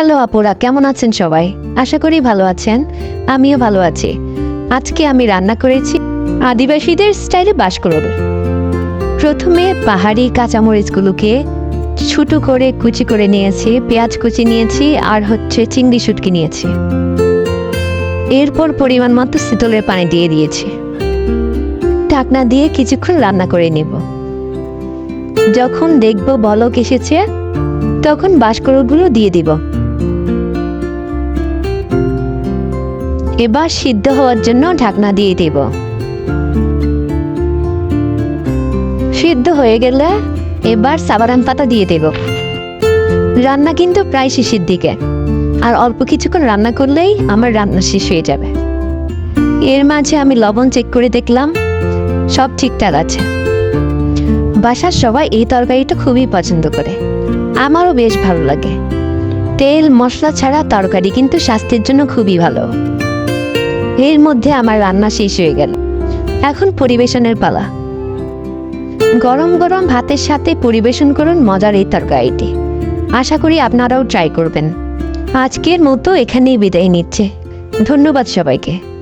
Hello আপুরা, কেমন আছেন সবাই? আশা করি ভালো আছেন। আমিও ভালো আছি। আজকে আমি রান্না করেছি আদিবাসীদের স্টাইলে বাস করব প্রথমে পাহাড়ি কাঁচামরিচগুলোকে ছোটো করে কুচি করে নিয়েছি, পেঁয়াজ কুচি নিয়েছি, আর হচ্ছে চিংড়ি শুটকি নিয়েছি। এরপর পরিমাণ মতো শীতলের পানি দিয়ে দিয়েছি। ঢাকনা দিয়ে কিছুক্ষণ রান্না করে নেব। যখন দেখব বলক এসেছে, তখন বাঁশকড়গুলো দিয়ে দিব। এবার সিদ্ধ হওয়ার জন্য ঢাকনা দিয়ে দেব। সিদ্ধ হয়ে গেলে এবার সাবারান পাতা দিয়ে দেব। রান্না কিন্তু প্রায় শেষের দিকে। আর অল্প কিছুক্ষণ রান্না করলেই আমার রান্না শেষ হয়ে যাবে। এর মাঝে আমি লবণ চেক করে দেখলাম, সব ঠিকঠাক আছে। বাসার সবাই এই তরকারিটা খুবই পছন্দ করে। আমারও বেশ ভালো লাগে। তেল, মশলা ছাড়া তরকারি কিন্তু স্বাস্থ্যের জন্য খুবই ভালো। এর মধ্যে আমার রান্না শেষ হয়ে গেল। এখন পরিবেশনের পালা। গরম গরম ভাতের সাথে পরিবেশন করুন মজার এই তরকারিটি। আশা করি আপনারাও ট্রাই করবেন। আজকের মতো এখানেই বিদায় নিচ্ছে। ধন্যবাদ সবাইকে।